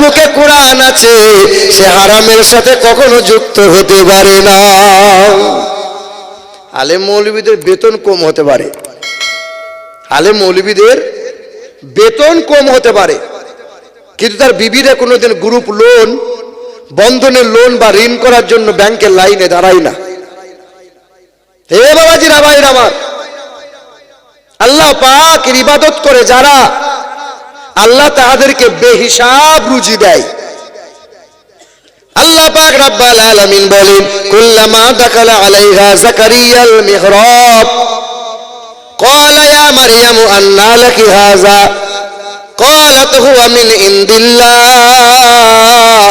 বুকে কোরআন আছে, সে হারামের সাথে কখনো যুক্ত হতে পারে না। আলেম মৌলবীদের বেতন কম হতে পারে। আলেম মৌলবীদের বেতন কম হতে পারে। কিন্তু তার বিবিরা কোনোদিন গ্রুপ লোন বন্ধনের লোন বা ঋণ করার জন্য ব্যাংকের লাইনে দাঁড়ায় না। হে বাবাজিরা, ভাইরা আমার। আল্লাহ পাক ইবাদত করে যারা আল্লাহ তাহাদেরকে বেহিসাব রুজি দেয় আল্লাহ পাক রাব্বাল আলামিন বলেন কুল্লামা দাখালা আলাইহা জাকারিয়াল মিহরাব قال يا مريم أنى لك هذا قالت هو من عند الله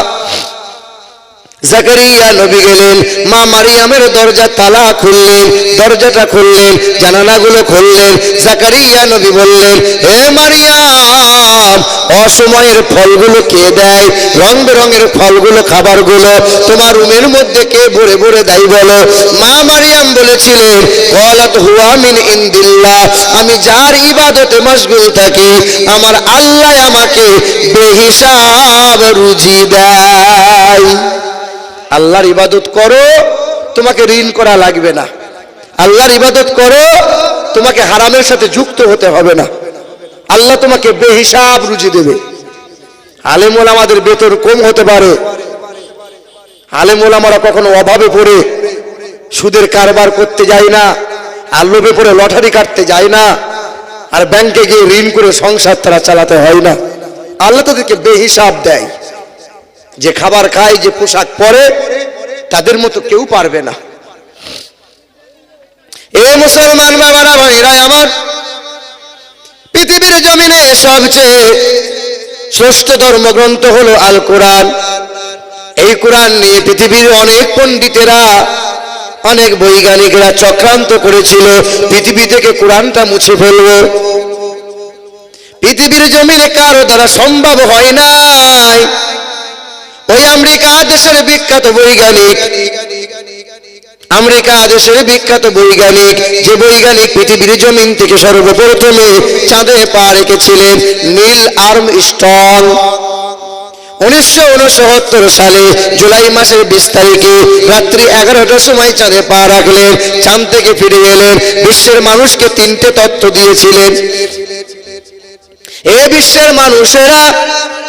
জাকারিয়া নবী গেলেন, মা মারিয়ামের দরজা তালা খুললেন, দরজাটা খুললেন, জানালাগুলো খুললেন। জাকারিয়া নবী বললেন হে মারিয়াম, অসময়ের ফলগুলো কে দেয়? রং বেরঙের ফলগুলো, খাবারগুলো তোমার রুমের মধ্যে কে ভরে ভরে দেয় বলো? মা মারিয়াম বলেছিলেন, কলাত হুয়া মিন ইন্দিল্লাহ, আমি যার ইবাদতে মশগুল থাকি, আমার আল্লাহ আমাকে বেহিসাব রুজি দেয়। আল্লাহর ইবাদত করো, তোমাকে ঋণ করা লাগবে না। আল্লাহর ইবাদত করো, তোমাকে হারামের সাথে যুক্ত হতে হবে না। আল্লাহ তোমাকে বেহিসাব রুজি দেবে। আলেমুল আমাদের বেতন কম হতে পারে। আলেমুল আমরা কখনো অভাবে পড়ে, সুদের কারবার করতে যাই না, আর লোভে পড়ে লটারি কাটতে যায় না, আর ব্যাংকে গিয়ে ঋণ করে সংসার তারা চালাতে হয় না। আল্লাহ তাদেরকে বেহিসাব দেয়। যে খাবার খায়, যে পোশাক পরে, তাদের মতো কেউ পারবে না। এ মুসলমান বাবারা ভাইরা আমার, পৃথিবীর জমিনে সবচেয়ে শ্রেষ্ঠ ধর্মগ্রন্থ হলো আল কোরআন। এই কোরআন নিয়ে পৃথিবীর অনেক পণ্ডিতেরা, অনেক বৈজ্ঞানিকরা চক্রান্ত করেছিল, পৃথিবী থেকে কোরআনটা মুছে ফেলব। পৃথিবীর জমিনে কারও দ্বারা সম্ভব হয় নাই। ওই আমেরিকা দেশের বিখ্যাত বৈজ্ঞানিক। আমেরিকা দেশের বিখ্যাত বৈজ্ঞানিক যে বৈজ্ঞানিক পৃথিবীর জমিন থেকে সর্বপ্রথমে চাঁদে পা রেখেছিলেন নীল আর্ম স্ট্রং উনিশশো সালে জুলাই মাসের বিশ তারিখে রাত্রি এগারোটার সময় চাঁদে পা রাখলেন, চাঁদ থেকে ফিরে এলেন, বিশ্বের মানুষকে তিনটে তথ্য দিয়েছিলেন। এ বিশ্বের মানুষেরা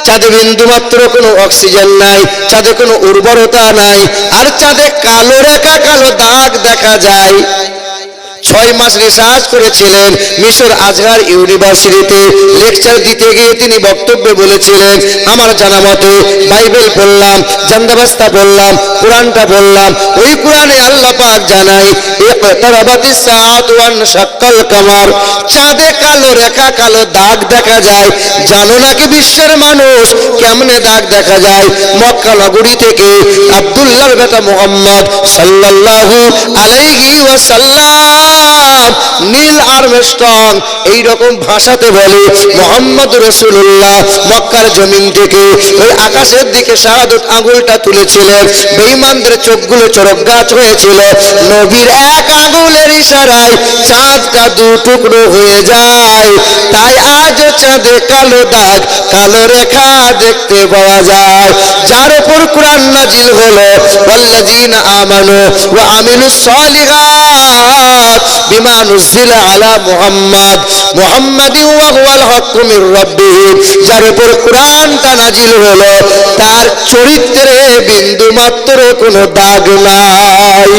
চাঁদে বিন্দু মাত্র কোনো অক্সিজেন নাই, চাঁদে কোনো উর্বরতা নাই, আর চাঁদে কালো রেখা, কালো দাগ দেখা যায়। ছয় মাস রিসার্চ করেছিলেন মিশর আজহার ইউনিভার্সিটিতে লেকচার দিতে গিয়ে তিনি বক্তব্যে বলেছিলেন, আমার জানা মতে বাইবেল পড়লাম জান্দাবাস্তা পড়লাম, কোরআনটা পড়লাম, ওই কোরআনে আল্লাহ পাক জানাই কামার, চাঁদে কালো রেখা কালো দাগ দেখা যায়, জানো নাকি বিশ্বের মানুষ কেমনে দাগ দেখা যায়? মক্কা নগরী থেকে আব্দুল্লাহর বেটা মোহাম্মদ সাল্লাল্লাহু আলাইহি ওয়াসাল্লাম নীল আর্মস্ট্রং এই রকম ভাষাতে বলে মোহাম্মদ রসুল্লাহ মক্কার জমিন থেকে। ওই আকাশের দিকে শাহাদত আঙুলটা তুলেছিলেন, বেঈমানদের চোখগুলো চরক হয়েছিল। নবীর এক আঙুলের ইশারায় চাঁদটা দু টুকরো হয়ে যায়। তাই আজ চাঁদে কালো দাগ, কালো রেখা দেখতে পাওয়া যায়। যার উপর কোরআন নাজিল হলো, ওয়াল্লাযীনা আমানু ওয়া আমিলুস নুজিলা আলা মুহাম্মদ। মুহাম্মাদি ওয়া হুয়াল হাক্কু মির রাব্বিহিম যার উপর কোরআনটা নাজিল হলো, তার চরিত্রে বিন্দু মাত্র কোনো দাগ নাই।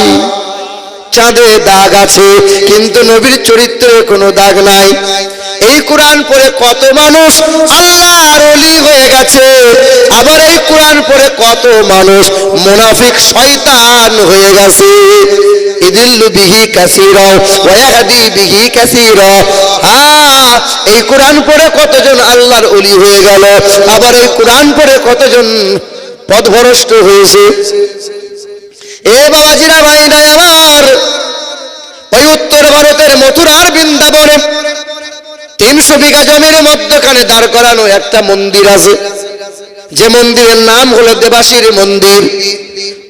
চাঁদে দাগ আছে, কিন্তু নবীর চরিত্রে কোনো দাগ নাই। এই কোরআন পড়ে কত মানুষ আল্লাহর ওলি হয়ে গেছে। আবার এই কোরআন পড়ে কত মানুষ মুনাফিক শয়তান হয়ে গেছে। ইদিল্লু বিহি কাসীরা বিহি কাসীরা। এই কোরআন পড়ে কতজন আল্লাহর ওলি হয়ে গেল? আবার এই কোরআন পড়ে কতজন পথভ্রষ্ট হয়েছে? এ বাবাজিরা, ভাইরা আমার ওই উত্তর ভারতের মথুরার বৃন্দাবনে তিনশো বিঘা জমির মধ্যখানে দাঁড় করানো একটা মন্দির আছে। যে মন্দিরের নাম হলো দেবাসীর মন্দির।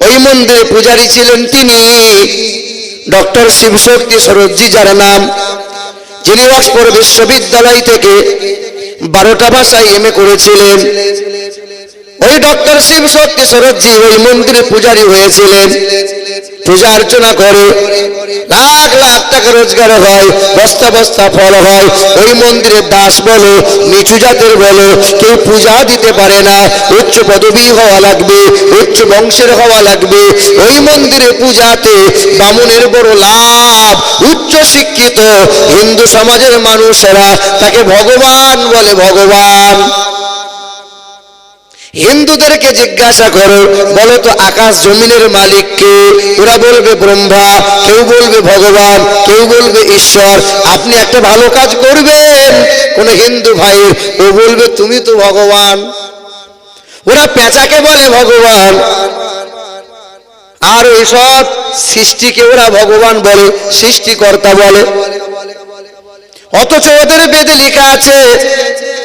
ওই মন্দিরে পূজারী ছিলেন তিনি। ডক্টর শিবশক্তি সরজ্জি, যার নাম। যিনি অক্সফোর্ড বিশ্ববিদ্যালয় থেকে বারোটা ভাষায় এম করেছিলেন। ওই ডক্টর শিবশক্তি শক্তি সরোজি ওই মন্দিরে পূজারি হয়েছিলেন। পূজা অর্চনা করে লাখ লাখ টাকা রোজগার হয়, বস্তা বস্তা ফল হয়। ওই মন্দিরের দাস বলো, নিচু জাতের বলো, কেউ পূজা দিতে পারে না। উচ্চ পদবী হওয়া লাগবে, উচ্চ বংশের হওয়া লাগবে। ওই মন্দিরে পূজাতে বামুনের বড় লাভ। উচ্চ শিক্ষিত হিন্দু সমাজের মানুষেরা তাকে ভগবান বলে ভগবান। হিন্দুদেরকে জিজ্ঞাসা করো, বলো তো আকাশ জমিনের মালিক কে? ওরা বলবে ব্রহ্মা, কেউ বলবে ভগবান, কেউ বলবে ঈশ্বর। আপনি একটা ভালো কাজ করবেন। কোন হিন্দু ভাই, ও বলবে, তুমি তো ভগবান। ওরা পেঁচাকে বলে, ভগবান। আর এইসব সৃষ্টিকে ওরা ভগবান বলে, সৃষ্টিকর্তা বলে। অথচ ওদের বেদে লেখা আছে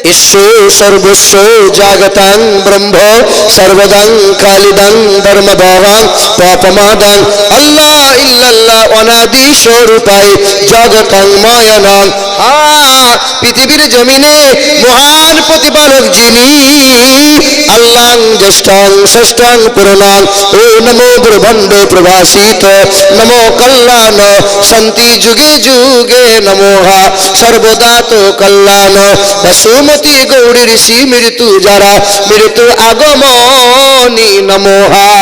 ঈশ্বর সর্বস্ব জাগতাং ব্রহ্ম সর্বদাং খালিদাং ধর্মভাবাং পাপমাদাং আল্লাহ ইল্লাল্লাহ অনাদি স্বরূপায় জগতাং মায়ানাং হা পৃথিবীর জমিনে মহান প্রতিপালক যিনি আল্লাহ জ্যেষ্ঠাং ষষ্ঠাং পুরনাং ও নমো ব্রহ্মাণ্ড প্রভাসিত নমো কল্যাণ শান্তি যুগে যুগে নমো হা সর্বদা তো কল্যাণ বসুমতি গৌরী ঋষি মৃত্যু যারা, মৃত্যু আগমনী নমোহা।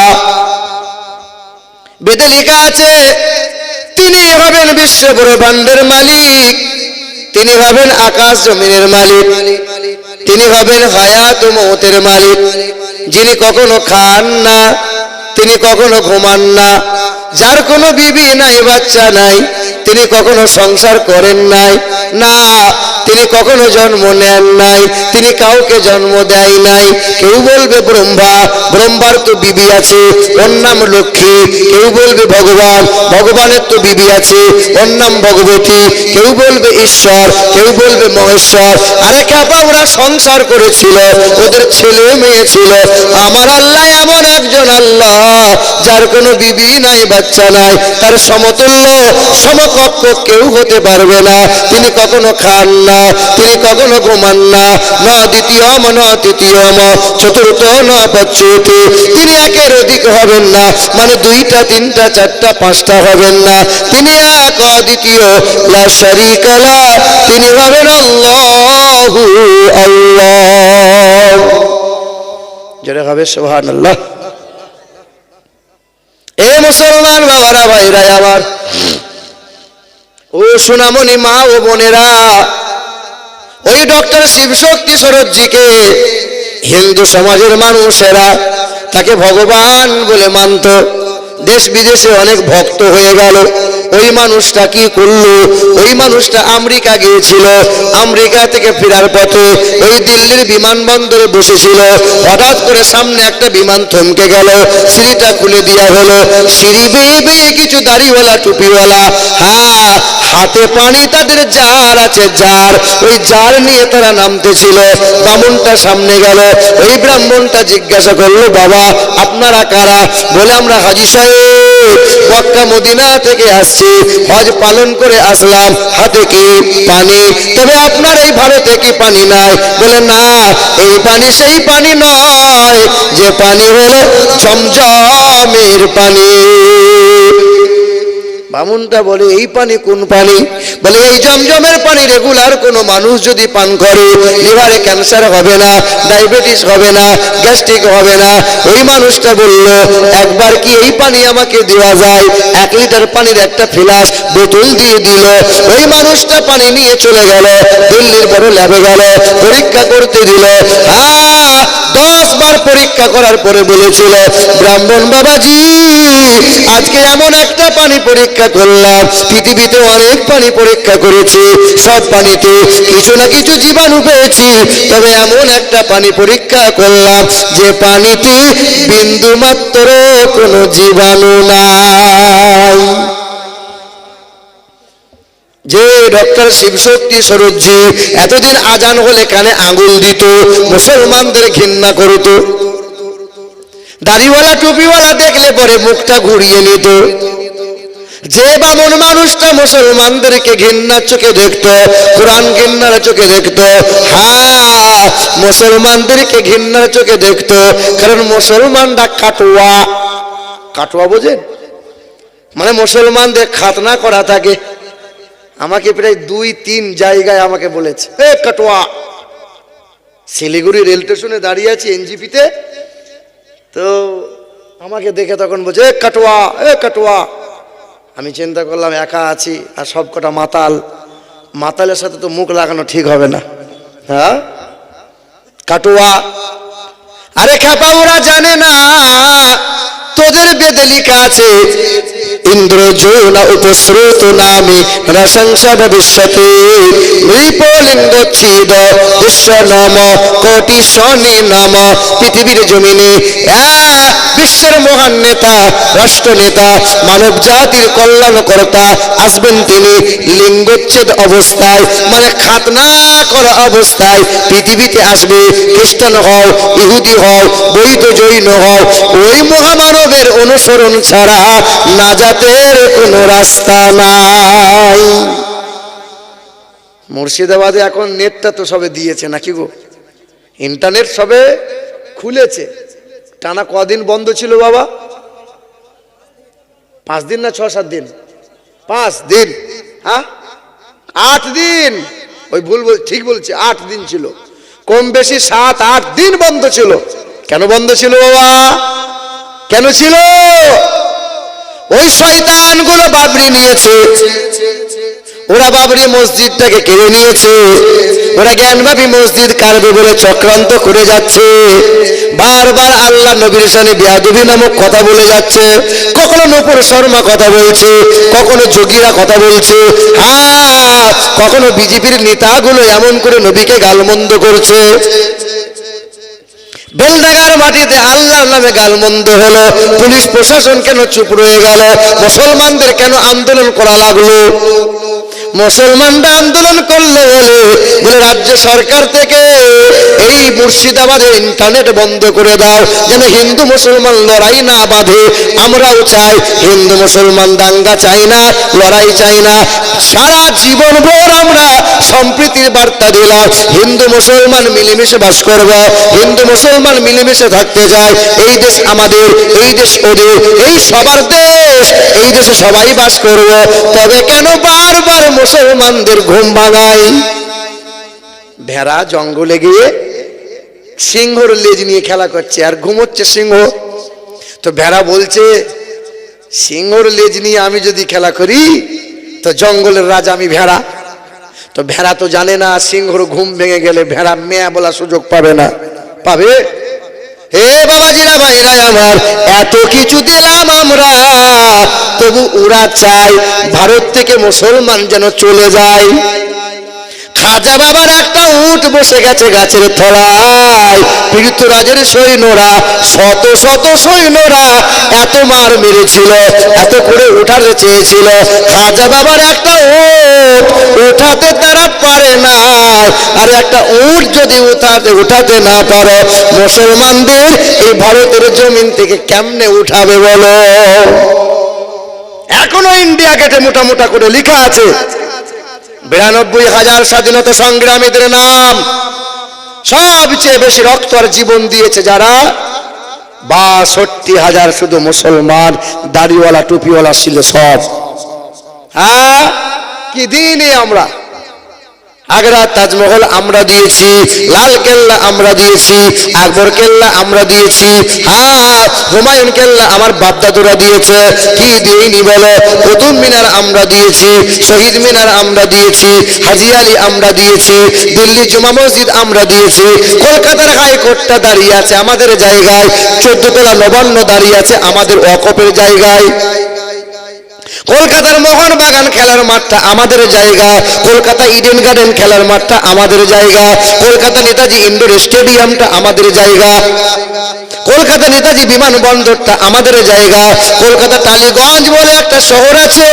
বেদে লেখা আছে, তিনি হবেন বিশ্ব ব্রহ্মাণ্ডের মালিক। তিনি হবেন আকাশ জমিনের মালিক। তিনি হবেন হায়াত মৌতের মালিক। যিনি কখনো খান না, তিনি কখনো ঘুমান না। যার কোনো বিবি নাই, বাচ্চা নাই, তিনি কখনো সংসার করেন নাই। না তিনি কখনো জন্ম নেন নাই, তিনি কাউকে জন্ম দেয় নাই। কেউ বলবে ব্রহ্মা, ব্রহ্মার তো বিবি আছে, ওর নাম লক্ষ্মী। কেউ বলবে ভগবান, ভগবানের তো বিবি আছে, ওর নাম ভগবতী। কেউ বলবে ঈশ্বর, কেউ বলবে মহেশ্বর। আরে খ্যাপা ওরা সংসার করেছিল, ওদের ছেলে মেয়ে ছিল। আমার আল্লাহ এমন একজন আল্লাহ, যার কোনো বিবি নাই, বাচ্চা নাই। তার সমতুল্য, সমকক্ষ কেউ হতে পারবে না। তিনি কখনো খান না তিনি কখনো ঘুমান না ন দ্বিতীয় ন তৃতীয় চতুর্থ, ন পচ্যুতি তিনি একের অধিক হবেন না মানে দুইটা, তিনটা, চারটা, পাঁচটা হবেন না। তিনি এক, অদ্বিতীয়, লা শারীকা লা। তিনি হবেন আল্লাহু আল্লাহ। যেটা হবে, সুবহানাল্লাহ। এ মুসলমান বাবারা ভাইরা আমার। ও সোনামণি মা ও বোনেরা ওই ডক্টর শিবশক্তি সরোজিকে হিন্দু সমাজের মানুষেরা তাকে ভগবান বলে মানত। দেশ বিদেশে অনেক ভক্ত হয়ে গেল। ওই মানুষটা কি করল? ওই মানুষটা আমেরিকা গিয়েছিল। আমেরিকা থেকে ফেরার পথে ওই দিল্লির বিমানবন্দরে বসেছিল। হঠাৎ করে সামনে একটা বিমান থমকে গেল। সিঁড়িটা খুলে দেওয়া হলো। সিঁড়ি বেয়ে বেয়ে কিছু দাড়িওয়ালা, টুপিওয়ালা হ্যাঁ হাতে পানি তাদের জার আছে জার ওই জার নিয়ে তারা নামতেছিল। বামুনটা সামনে গেল। ওই ব্রাহ্মণটা জিজ্ঞাসা করল, বাবা, আপনারা কারা? বলে, আমরা হাজি সাহেব। মক্কা মদিনা থেকে আসছি, হজ পালন করে আসলাম, হাতে কি পানি? তবে আপনার এই ভারতে কি পানি নাই? বলে, না, এই পানি সেই পানি নয়, যে পানি হলো জমজমের পানি। বামুনটা বলে, এই পানি কোন পানি? বলে, এই জমজমের পানি রেগুলার। কোনো মানুষ যদি পান করে, লিভারে ক্যান্সার হবে না, ডায়াবেটিস হবে না, গ্যাস্ট্রিক হবে না। ওই মানুষটা বলল, একবার কি এই পানি আমাকে দেওয়া যায়? এক লিটার পানির একটা ফিলাস বোতল দিয়ে দিল। ওই মানুষটা পানি নিয়ে চলে গেল। দিল্লির বড় ল্যাবে গেল। পরীক্ষা করতে দিল। দশ বার পরীক্ষা করার পরে বলেছিল, ব্রাহ্মণ বাবাজি আজকে এমন একটা পানি পরীক্ষা করলাম। পৃথিবীতে অনেক পানি পরীক্ষা করেছি। সব পানিতে কিছু না কিছু জীবাণু পেয়েছি। তবে এমন একটা পানি পরীক্ষা করলাম যে পানিতে বিন্দু মাত্র কোনো জীবাণু নাই। যে ডক্টর শিবশক্তি সরোজি এতদিন আজান হলে কানে আঙুল দিত, মুসলমানদের ঘৃণা করত। দাড়িওয়ালা টুপিওয়ালা দেখলে পরে মুখটা ঘুরিয়ে নিত। যে বামন মানুষটা মুসলমানদেরকে ঘৃণার চোখে দেখতো, কোরআন ঘৃণার চোখে দেখতো হ্যাঁ মুসলমানদেরকে ঘৃণার চোখে দেখতো, কারণ মুসলমানরা কাটোয়া। কাটোয়া বোঝেন? মানে মুসলমানদের খাতনা করা থাকে। আমাকে প্রায় দুই, তিন জায়গায় আমাকে বলেছে এ কাটোয়া, শিলিগুড়ি রেল স্টেশনে দাঁড়িয়ে আছি এনজিপিতে তো আমাকে দেখে তখন বলছে, এ কাটোয়া এ কাটোয়া। আমি চিন্তা করলাম, একা আছি আর সব কটা মাতাল। মাতালের সাথে তো মুখ লাগানো ঠিক হবে না। হ্যাঁ? কাটোয়া। আরে খেপা ওরা জানে না। তোদের বেদে লেখা আছে ইন্দ্র যৌনা উপস্রোত নামে রসংসা ভবিষ্যতে। নৃপলিঙ্গ বিশ্ব নম কোটি শনি নম, পৃথিবীর জমিনে বিশ্বের মহান নেতা রাষ্ট্র নেতা, মানব জাতির কল্যাণকর্তা আসবেন তিনি। লিঙ্গচ্ছেদ অবস্থায় মানে খাতনা করা অবস্থায় পৃথিবীতে আসবে। খ্রিস্টান হও, ইহুদি হও, বৈধ জৈন হও, ওই মহামানবের অনুসরণ ছাড়া নাজাতের কোনো রাস্তা নাই। মুর্শিদাবাদে এখন নেটটা তো সবে দিয়েছে নাকি গো? ইন্টারনেট সবে খুলেছে। টানা কদিন বন্ধ ছিল বাবা? পাঁচ দিন না ছ, সাত দিন? পাঁচ দিন। হ্যাঁ? আট দিন। ওই ভুল বল ঠিক বলছে, আট দিন ছিল। কম বেশি সাত, আট দিন বন্ধ ছিল। কেন বন্ধ ছিল বাবা? কেন ছিল? ওই শয়তানগুলো বাবরি নিয়েছে। ওরা বাবরি মসজিদটাকে কেড়ে নিয়েছে। ওরা জ্ঞানবাপী মসজিদ কারবে বলে চক্রান্ত করে যাচ্ছে। বারবার আল্লাহ নবীর সামনে বিয়াদবি নামক কথা বলে যাচ্ছে। কখনো নূপুর শর্মা কথা বলছে, কখনো যোগীরা কথা বলছে। হ্যাঁ কখনো বিজেপির নেতাগুলো এমন করে নবীকে গালমন্দ করছে। বেলডাগার মাটিতে আল্লাহর নামে গালমন্দ হলো। পুলিশ প্রশাসন কেন চুপ রয়ে গেল? মুসলমানদের কেন আন্দোলন করা লাগল? মুসলমানরা আন্দোলন করল বলে রাজ্য সরকার থেকে এই মুর্শিদাবাদের ইন্টারনেট বন্ধ করে দাও। যেন হিন্দু মুসলমান লড়াই না বাঁধে, আমরাও চাই হিন্দু মুসলমান দাঙ্গা চাই না, লড়াই চাই না। সারা জীবন ভোর আমরা সম্প্রীতির বার্তা দিলাম, হিন্দু মুসলমান মিলেমিশে বাস করব, হিন্দু মুসলমান মিলেমিশে থাকতে যায় এই দেশ আমাদের, এই দেশ ওদের, এই সবার দেশ, এই দেশে সবাই বাস করব। তবে কেন বারবার মুসলমানদের ঘুম ভাঙাই? ভেড়া জঙ্গলে গিয়ে সিংহর লেজ নিয়ে খেলা করছে, আর ঘুমোচ্ছে সিংহ। তো ভেড়া বলছে সিংহর লেজ নিয়ে আমি যদি খেলা করি, তো জঙ্গলের রাজা আমি ভেড়া। তো ভেড়া তো জানে না, সিংহর ঘুম ভেঙে গেলে ভেড়া মেয়া বলা সুযোগ পাবে না। পাবে? হে বাবাজিরা, ভাইরা আমার, এত কিছু দিলাম আমরা। তবু ওরা চাই ভারত থেকে মুসলমান যেন চলে যায়। খাজা বাবার একটা উঠ বসে গেছে গাছের তলায়। পৃথ্বরাজের সৈন্যরা, শত শত সৈন্যরা এত মার মেরেছিল, এত করে উঠাতে চেয়েছিল। খাজা বাবার একটা উঠ উঠাতে তারা পারে না। আর একটা উট যদি উঠাতে উঠাতে না পারো, মুসলমানদের এই ভারতের জমিন থেকে কেমনে উঠাবে বলো? এখনও ইন্ডিয়া গেটে মোটা মোটা করে লেখা আছে। বিরানব্বই হাজার স্বাধীনতা সংগ্রামীদের নাম সবচেয়ে বেশি রক্ত আর জীবন দিয়েছে যারা বাষট্টি হাজার শুধু মুসলমান, দাড়িওয়ালা, টুপিওয়ালা ছিল সব। হ্যাঁ? কি দিনে আমরা? আগ্রা, তাজমহল আমরা দিয়েছি, লাল কেল্লা আমরা দিয়েছি, আকবর কেল্লা আমরা দিয়েছি হ্যাঁ হুমায়ুন কেল্লা আমার বাপদাদুরা দিয়েছে, কি দিইনি বলো? প্রথম মিনার আমরা দিয়েছি, শহীদ মিনার আমরা দিয়েছি, হাজি আলী আমরা দিয়েছি, দিল্লি জুমা মসজিদ আমরা দিয়েছি, কলকাতার হাইকোর্টটা দাঁড়িয়ে আছে আমাদের জায়গায়, চোদ্দ তলা নবান্ন দাঁড়িয়ে আছে আমাদের অকপের জায়গায়। কলকাতার মোহনবাগান খেলার মাঠটা আমাদের জায়গা কলকাতা ইডেন গার্ডেন খেলার মাঠটা আমাদের জায়গা কলকাতা নেতাজি ইন্ডোর স্টেডিয়ামটা আমাদের জায়গা কলকাতা নেতাজি বিমানবন্দরটা আমাদের জায়গা কলকাতা টালিগঞ্জ বলে একটা শহর আছে।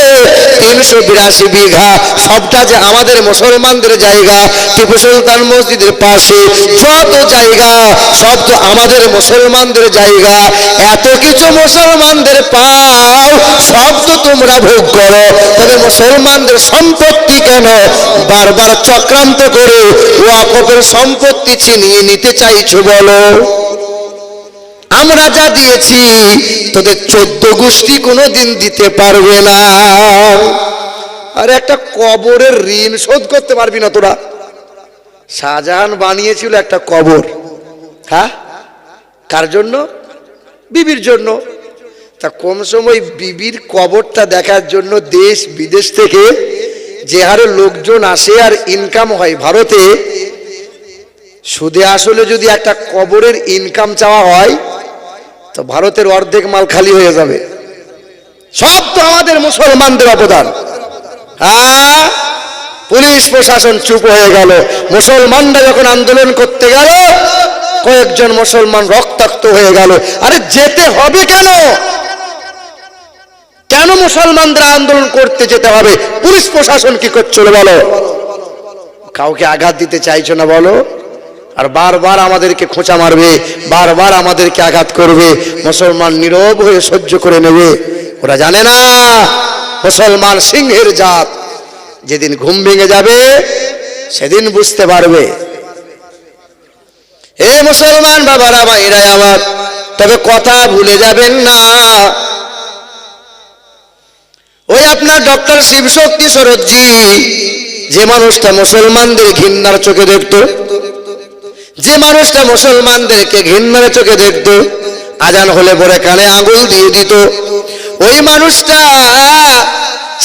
তিনশো বিরাশি বিঘা সবটা যে আমাদের মুসলমানদের জায়গা। টিপু সুলতান মসজিদের পাশে যত জায়গা, সব তো আমাদের মুসলমানদের জায়গা। এত কিছু মুসলমানদের পাও, সব তো তোমরা ভোগ করো। তবে মুসলমানদের সম্পত্তি কেন? বারবার চক্রান্ত করে ওয়াকফের সম্পত্তি ছিনিয়ে নিতে চাইছো বলো। আমরা যা দিয়েছি, তোদের চোদ্দ গোষ্ঠী কোনোদিন দিতে পারবে না। আর একটা কবরের ঋণ শোধ করতে পারবি না তোরা। শাহজাহান বানিয়েছিল একটা কবর। হ্যাঁ? কার জন্য? বিবির জন্য। তা কম সময় বিবির কবরটা দেখার জন্য দেশ, বিদেশ থেকে যে হারে লোকজন আসে আর ইনকাম হয় ভারতে, সুদে আসলে যদি একটা কবরের ইনকাম চাওয়া হয়, তো ভারতের অর্ধেক মাল খালি হয়ে যাবে। সব তো আমাদের মুসলমানদের অবদান। হ্যাঁ পুলিশ প্রশাসন চুপ হয়ে গেল। মুসলমানরা যখন আন্দোলন করতে গেল, কয়েকজন মুসলমান রক্তাক্ত হয়ে গেল। আরে যেতে হবে কেন? কেন মুসলমানরা আন্দোলন করতে যেতে হবে? পুলিশ প্রশাসন কি করছিল বলো? কাউকে আঘাত দিতে চাইছো না বলো? আর বারবার আমাদেরকে খোঁচা মারবে, বারবার আমাদেরকে আঘাত করবে, মুসলমান নীরব হয়ে সহ্য করে নেবে। ওরা জানে না, মুসলমান সিংহের জাত। যেদিন ঘুম ভেঙে যাবে, সেদিন বুঝতে পারবে। এ মুসলমান বাবারা, ভাইরা আমার, তবে কথা ভুলে যাবেন না। আপনার ডক্টর শিবশক্তি শরৎজি যে মানুষটা মুসলমানদের ঘৃণার চোখে দেখত, যে মানুষটা মুসলমানদেরকে ঘৃণার চোখে দেখত, আজান হলে পরে কানে আঙুল দিয়ে দিত। ওই মানুষটা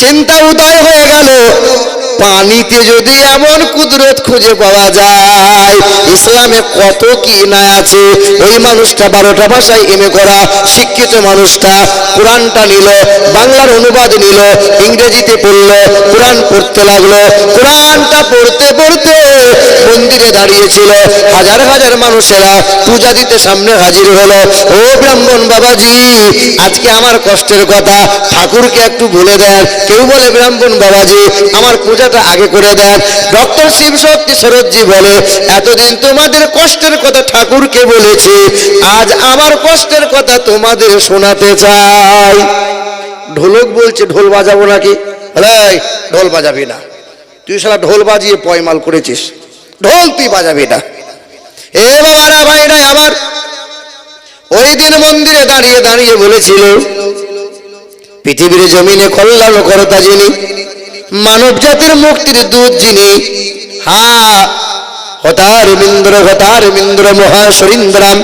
চিন্তা উদয় হয়ে গেল পানিতে যদি এমন কুদরত খুঁজে পাওয়া যায়, ইসলামে কত কি না আছে? ওই মানুষটা বারোটা ভাষায় এমে করা, শিক্ষিত মানুষটা কোরআনটা নিল, বাংলার অনুবাদ নিল, ইংরেজিতে পড়ল, কোরআন পড়তে লাগল। কোরআনটা পড়তে পড়তে মন্দিরে দাঁড়িয়েছিল। হাজার হাজার মানুষেরা পূজা দিতে সামনে হাজির হলো। ও ব্রাহ্মণ বাবাজি, আজকে আমার কষ্টের কথা, ঠাকুরকে একটু বলে দেন। কেউ বলে, ব্রাহ্মণ বাবাজি, আমার পূজাটা আগে করে দেন। ডক্টর শিব শক্তি শরৎজি বলে এতদিন তোমাদের কষ্টের কথা ঠাকুরকে বলেছি, আজ আমার কষ্টের কথা তোমাদের শোনাতে চাই। ঢোলক বলছে, ঢোল বাজাবো নাকি? ঢোল বাজাবি না। তুই সালা ঢোল বাজিয়ে পয়মাল করেছিস। ঢোল তুই বাজাবি না। এ বাবারা ভাইরা আবার। ওই দিন মন্দিরে দাঁড়িয়ে দাঁড়িয়ে বলেছিল, পৃথিবীর জমিনে কল্যাণ করতা যিনি মানব জাতির মুক্তির দুধ যিনি হা হতার মিন্দ্র হতার মিন্দ্র মহাসরিন্দ্রাম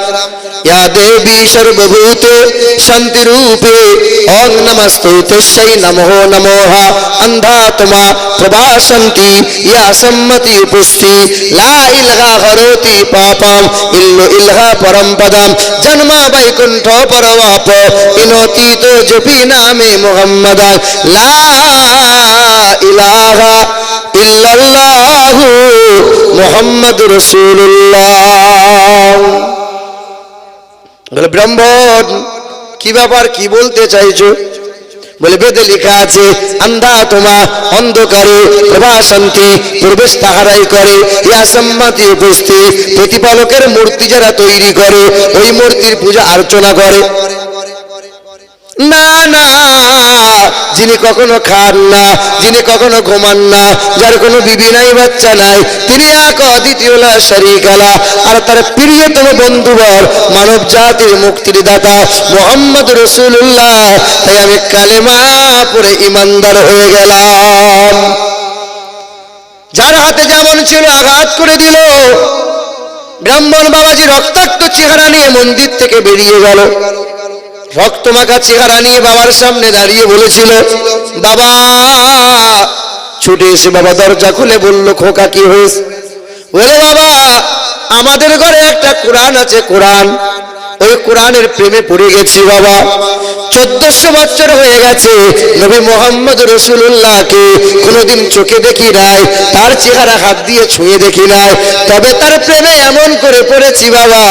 দেবী সর্বভূত শান্তি রূপে ওং নমস্তে তস্যৈ নমো। নমঃ অন্ধাত্মা প্রভাসন্তি সম্মতি পুষ্টি। লা ইলহা হরতি পাপম, ইল্লু ইলহা পরম পদম। জন্ম বৈকুণ্ঠ তো জপি নামে মুহাম্মদ লা ইলাহা ইল্লাল্লাহু মুহাম্মাদুর রাসূলুল্লাহ। বলে, ব্রাহ্মণ, কি ব্যাপার, কি বলতে চাইছো? বলে, বেদে লেখা আছে আন্ধা তোমা অন্ধকারে প্রভাশান্তি প্রবেশ তাহারাই করে। ইয়া সম্মতি উপস্থিত, প্রতিপালকের মূর্তি যারা তৈরি করে, ওই মূর্তির পূজা অর্চনা করে। না না। যিনি কখনো খান না, যিনি কখনো ঘুমান না, যার কোনো বিবি নাই, বাচ্চা নাই, তিনি এক অদ্বিতীয় শরিকালা আর তার প্রিয়তম বন্ধুবর মানব জাতির মুক্তির দাতা মোহাম্মদ রসুল্লাহ তাই আমি কালেমা পরে ইমানদার হয়ে গেলাম। যার হাতে যেমন ছিল আঘাত করে দিল, ব্রাহ্মণ বাবাজি রক্তাক্ত চেহারা নিয়ে মন্দির থেকে বেরিয়ে গেল। রক্তমাখা চেহারা নিয়ে বাবার সামনে দাঁড়িয়ে বলেছিল, বাবা, ছুটে এসে বাবা দরজা খুলে বলল, খোকা, কি হয়েছে? বলে বাবা, আমাদের ঘরে একটা কোরআন আছে, কোরআন। ওই কোরআনের প্রেমে পড়ে গেছি বাবা। চোদ্দশো বছর হয়ে গেছে, নবী মোহাম্মদ রসুল্লাহকে কোনোদিন চোখে দেখি নাই, তার চেহারা হাত দিয়ে ছুঁয়ে দেখি নাই। তবে তার প্রেমে এমন করে পড়েছি বাবা,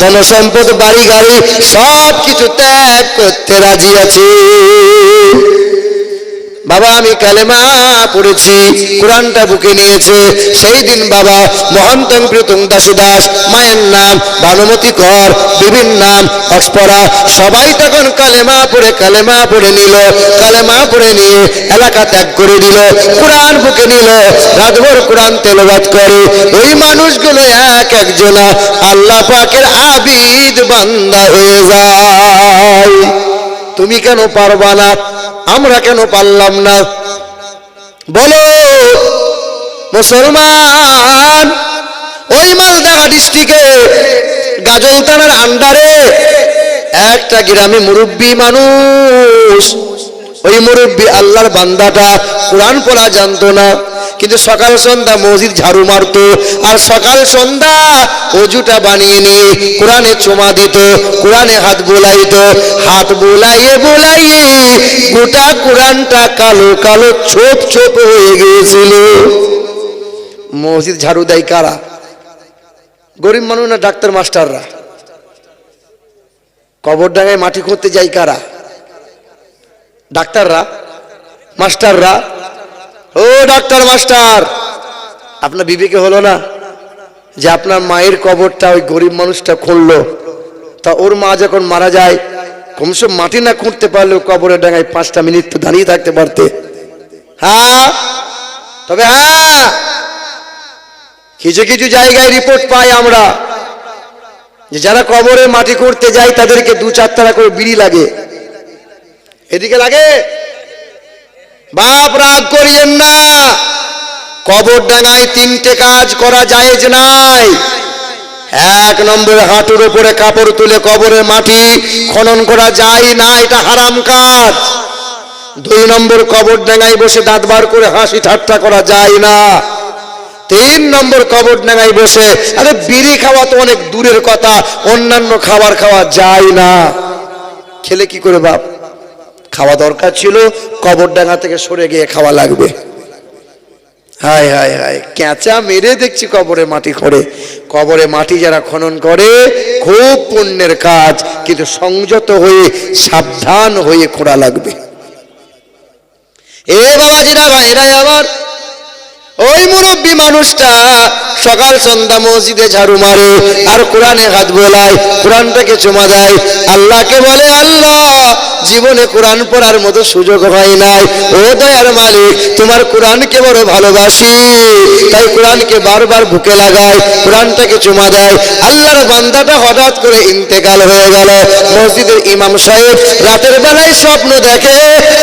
ধনসম্পদ বাড়ি গাড়ি সব কিছু ত্যাগ করতে রাজি আছি। বাবা, আমি কালেমা পড়েছি, কোরআনটা বুকে নিয়েছে। সেই দিন বাবা, মহন্তং প্রীতং দাসুদাস, মায়ের নাম ভানুমতি কর বিভিন্ন নাম, অক্সপরা। সবাই তখন কালেমা পড়ে কালেমা পড়ে নিল, কালেমা পড়ে নিয়ে এলাকা ত্যাগ করে দিল, কোরআন বুকে নিল, রাতভর কোরআন তেলবাদ করে। ওই মানুষগুলো এক একজনা আল্লাহ পাকের আবিদ বান্দা হয়ে যায়। তুমি কেন পারবা না? আমরা কেন পারলাম না? বলো, মুসলমান, ওই মালদা ডিস্ট্রিক্টে গাজল থানার আন্ডারে একটা গ্রামে মুরব্বী মানুষ ওই মুরব্বী আল্লাহর বান্দাটা কোরআন পড়া জানতো না, কিন্তু সকাল সন্ধ্যা মসজিদ ঝাড়ু মারতো, আর সকাল সন্ধ্যা অজুটা বানিয়ে নিয়ে কোরআনে চোমা দিত, কোরআনে হাত বোলাইতো, হাত বোলাইয়ে বোলাইয়ে গোটা কোরআনটা কালো কালো ছোপ ছোপ হয়ে গিয়েছিল। মসজিদ ঝাড়ু দেয় কারা? গরিব মানুষ না ডাক্তার মাস্টাররা? কবর ডাঙায় মাটি করতে যাই কারা? ডাক্তাররা? মাস্টাররা? ও ডাক্তার, মাস্টার! আপনার বিবেকে হলো না যে আপনার মায়ের কবরটা ওই গরিব মানুষটা খুঁড়লো তা ওর মা যখন মারা যায় কমসে মাটি না খুঁড়তে পারলেও কবরের ডাঙায় পাঁচটা মিনিট তো দাঁড়িয়ে থাকতে পারতে। হ্যাঁ তবে হ্যাঁ কিছু কিছু জায়গায় রিপোর্ট পাই আমরা যে যারা কবরে মাটি করতে যায়, তাদেরকে দু চার টাকা করে বিড়ি লাগে। এদিকে লাগে। বাপ, রাগ করিয়েন না। কবর ডাঙায় তিনটে কাজ করা জায়েজ নাই। এক নম্বরে হাঁটুর উপরে কাপড় তুলে কবরের মাটি খনন করা যায় না, এটা হারাম কাজ। দুই নম্বর কবর ডাঙায় বসে দাঁত বার করে হাসি ঠাট্টা করা যায় না। তিন নম্বর কবর ডাঙায় বসে, আরে বিড়ি খাওয়া তো অনেক দূরের কথা, অন্যান্য খাবার খাওয়া যায় না। খেলে কি করে বাপ? খাওয়া দরকার ছিল কবর ডাঙা থেকে সরে গিয়ে খাওয়া লাগবে। হায় হায় হায়, ক্যাঁচা মেরে দেখছি কবরে মাটি খোঁড়ে। কবরে মাটি যারা খনন করে, খুব পুণ্যের কাজ, কিন্তু সংযত হয়ে, সাবধান হয়ে খোঁড়া লাগবে। এ বাবা বাবাজিরা ভাইরাই আমার ওই মুরব্বী মানুষটা সকাল সন্ধ্যা মসজিদে ঝাড়ু মারে, আর কোরআনে হাত বোলায় কোরআনটাকে চুমা দেয়? আল্লাহকে বলে, আল্লাহ, জীবনে কোরআন পড়ার মতো সুযোগ হয় নাই। ও দয়ার মালিক, তোমার কোরআনকে বড় ভালোবাসি। তাই কোরআনকে বারবার বুকে লাগায় কোরআনটাকে চুমা দেয়? আল্লাহর বান্দাটা হঠাৎ করে ইন্তেকাল হয়ে গেল। মসজিদের ইমাম সাহেব রাতের বেলায় স্বপ্ন দেখে,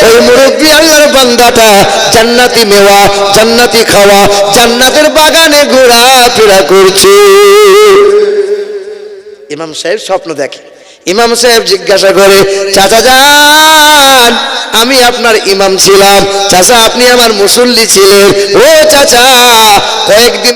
ওই মুরব্বী আল্লাহর বান্দাটা জান্নাতি মেওয়া, জান্নাতি খাওয়া জান্নাতের বাগানে ঘোরাফেরা করছে। ইমাম সাহেব স্বপ্ন দেখে। ইমাম সাহেব জিজ্ঞাসা করে, চাচা যান আমি আপনার ইমাম ছিলাম। চাচা, আপনি আমার মুসল্লি ছিলেন। ও চাচা, কয়েকদিন